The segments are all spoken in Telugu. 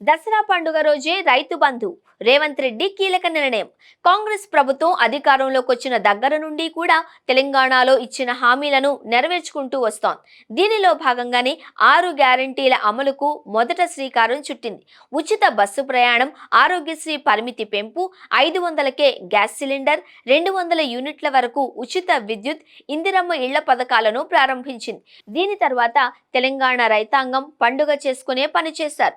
దసరా పండుగ రోజే రైతు బంధు. రేవంత్ రెడ్డి కీలక నిర్ణయం. కాంగ్రెస్ ప్రభుత్వం అధికారంలోకి వచ్చిన దగ్గర నుండి కూడా తెలంగాణలో ఇచ్చిన హామీలను నెరవేర్చుకుంటూ వస్తోంది. దీనిలో భాగంగానే ఆరు గ్యారంటీల అమలుకు మొదట శ్రీకారం చుట్టింది. ఉచిత బస్సు ప్రయాణం ఆరోగ్యశ్రీ పరిమితి పెంపు ఐదు వందలకే గ్యాస్ సిలిండర్ రెండు వందల యూనిట్ల వరకు ఉచిత విద్యుత్ ఇందిరమ్మ ఇళ్ళ పథకాలను ప్రారంభించింది. దీని తర్వాత తెలంగాణ రైతాంగం పండుగ చేసుకునే పని చేశారు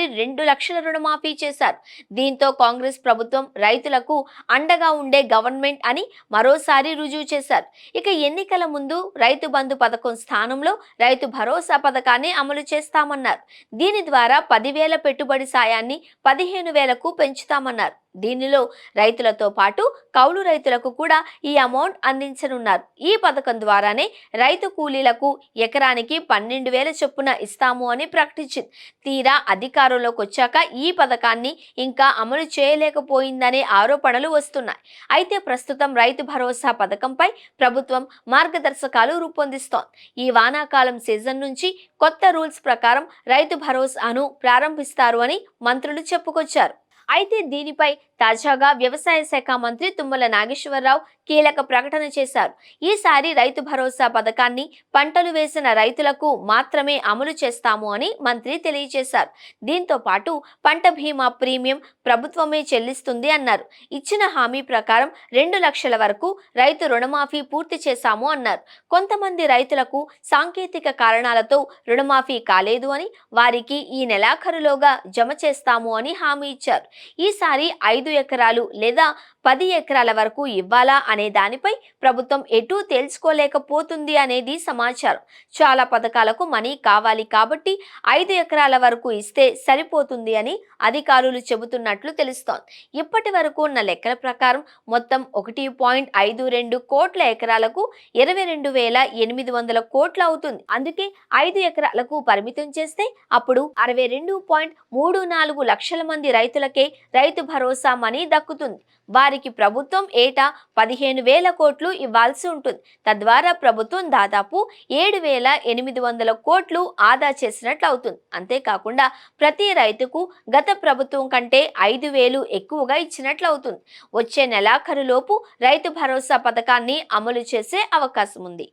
ఒకేసారి రెండు లక్షల రుణమాఫీ చేశారు. దీంతో కాంగ్రెస్ ప్రభుత్వం రైతులకు అండగా ఉండే గవర్నమెంట్ అని మరోసారి రుజువు చేశారు. ఇక ఎన్నికల ముందు రైతు బంధు పథకం స్థానంలో రైతు భరోసా పథకాన్ని అమలు చేస్తామన్నారు. దీని ద్వారా పదివేల పెట్టుబడి సాయాన్ని పదిహేను వేలకు పెంచుతామన్నారు. దీనిలో రైతులతో పాటు కౌలు రైతులకు కూడా ఈ అమౌంట్ అందించనున్నారు. ఈ పథకం ద్వారానే రైతు కూలీలకు ఎకరానికి పన్నెండు వేల చొప్పున ఇస్తాము అని ప్రకటించింది. తీరా అధికారంలోకి వచ్చాక ఈ పథకాన్ని ఇంకా అమలు చేయలేకపోయిందనే ఆరోపణలు వస్తున్నాయి. అయితే ప్రస్తుతం రైతు భరోసా పథకంపై ప్రభుత్వం మార్గదర్శకాలు రూపొందిస్తోంది. ఈ వానాకాలం సీజన్ నుంచి కొత్త రూల్స్ ప్రకారం రైతు భరోసాను ప్రారంభిస్తారు అని మంత్రులు చెప్పుకొచ్చారు. అయితే దీనిపై తాజాగా వ్యవసాయ శాఖ మంత్రి తుమ్మల నాగేశ్వరరావు కీలక ప్రకటన చేశారు. ఈసారి రైతు భరోసా పథకాన్ని పంటలు వేసిన రైతులకు మాత్రమే అమలు చేస్తాము అని మంత్రి తెలియజేశారు. దీంతో పాటు పంట బీమా ప్రీమియం ప్రభుత్వమే చెల్లిస్తుంది అన్నారు. ఇచ్చిన హామీ ప్రకారం రెండు లక్షల వరకు రైతు రుణమాఫీ పూర్తి చేశాము అన్నారు. కొంతమంది రైతులకు సాంకేతిక కారణాలతో రుణమాఫీ కాలేదు అని వారికి ఈ నెలాఖరులోగా జమ చేస్తాము అని హామీ ఇచ్చారు. ఈసారి ఐదు ఎకరాలు లేదా పది ఎకరాల వరకు ఇవ్వాలా అనే దానిపై ప్రభుత్వం ఎటూ తేల్చుకోలేకపోతుంది అనేది సమాచారం. చాలా పథకాలకు మనీ కావాలి కాబట్టి ఐదు ఎకరాల వరకు ఇస్తే సరిపోతుంది అని అధికారులు చెబుతున్నట్లు తెలుస్తోంది. ఇప్పటి వరకు ఉన్న లెక్కల ప్రకారం మొత్తం ఒకటి పాయింట్ ఐదు రెండు కోట్ల ఎకరాలకు ఇరవై రెండు వేల ఎనిమిది వందల కోట్లు అవుతుంది. అందుకే ఐదు ఎకరాలకు పరిమితం చేస్తే అప్పుడు అరవై రెండు పాయింట్ మూడు నాలుగు లక్షల మంది రైతులకే రైతు భరోసా మనీ దక్కుతుంది. వారికి ప్రభుత్వం ఏటా పదిహేను వేల కోట్లు ఇవ్వాల్సి ఉంటుంది. తద్వారా ప్రభుత్వం దాదాపు ఏడు వేల ఎనిమిది వందల కోట్లు ఆదా చేసినట్లు అవుతుంది. అంతేకాకుండా ప్రతి రైతుకు గత ప్రభుత్వం కంటే ఐదు వేలు ఎక్కువగా ఇచ్చినట్లు అవుతుంది. వచ్చే నెలాఖరులోపు రైతు భరోసా పథకాన్ని అమలు చేసే అవకాశం ఉంది.